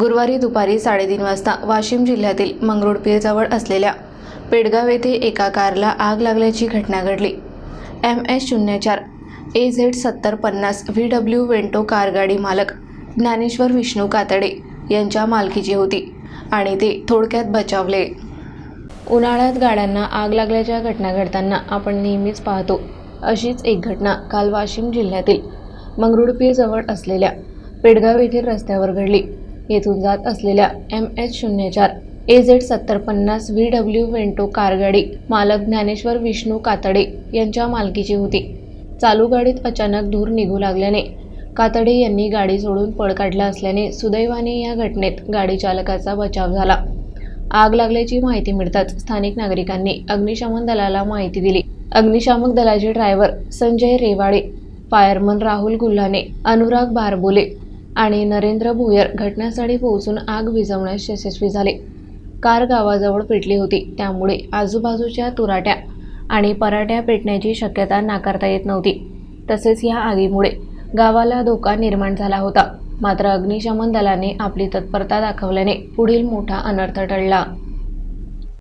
गुरुवारी दुपारी साडेतीन वाजता वाशिम जिल्ह्यातील मंगरुळपीरजवळ असलेल्या पेडगाव येथे एका कारला आग लागल्याची घटना घडली. एम एस शून्य चार ए झेड सत्तर पन्नास व्ही डब्ल्यू वेंटो कारगाडी मालक ज्ञानेश्वर विष्णू कातडे यांच्या मालकीची होती आणि ते थोडक्यात बचावले. उन्हाळ्यात गाड्यांना आग लागल्याच्या घटना घडताना आपण नेहमीच पाहतो अशीच एक घटना काल वाशिम जिल्ह्यातील मंगरुळपीरजवळ असलेल्या पेडगाव येथील रस्त्यावर घडली. येथून जात असलेल्या एम एच शून्य चार ए झेड सत्तर पन्नास व्ही डब्ल्यू वेंटो कारगाडी मालक ज्ञानेश्वर विष्णू कातडे यांच्या मालकीची होती. चालू गाडीत अचानक धूर निघू लागल्याने कातडे यांनी गाडी सोडून पळ काढला असल्याने सुदैवाने या घटनेत गाडी चालकाचा बचाव झाला. आग लागल्याची माहिती मिळताच स्थानिक नागरिकांनी अग्निशमन दलाला माहिती दिली. अग्निशामक दलाचे ड्रायव्हर संजय रेवाडे फायरमन राहुल गुल्हाने अनुराग बारबोले आणि नरेंद्र भोयर घटनास्थळी पोहोचून आग विझवण्यास यशस्वी झाले. कार गावाजवळ पेटली होती. त्यामुळे आजूबाजूच्या तुराट्या आणि पराट्या पेटण्याची शक्यता नाकारता येत नव्हती. तसेच या आगीमुळे गावाला धोका निर्माण झाला होता. मात्र अग्निशमन दलाने आपली तत्परता दाखवल्याने पुढील मोठा अनर्थ टळला.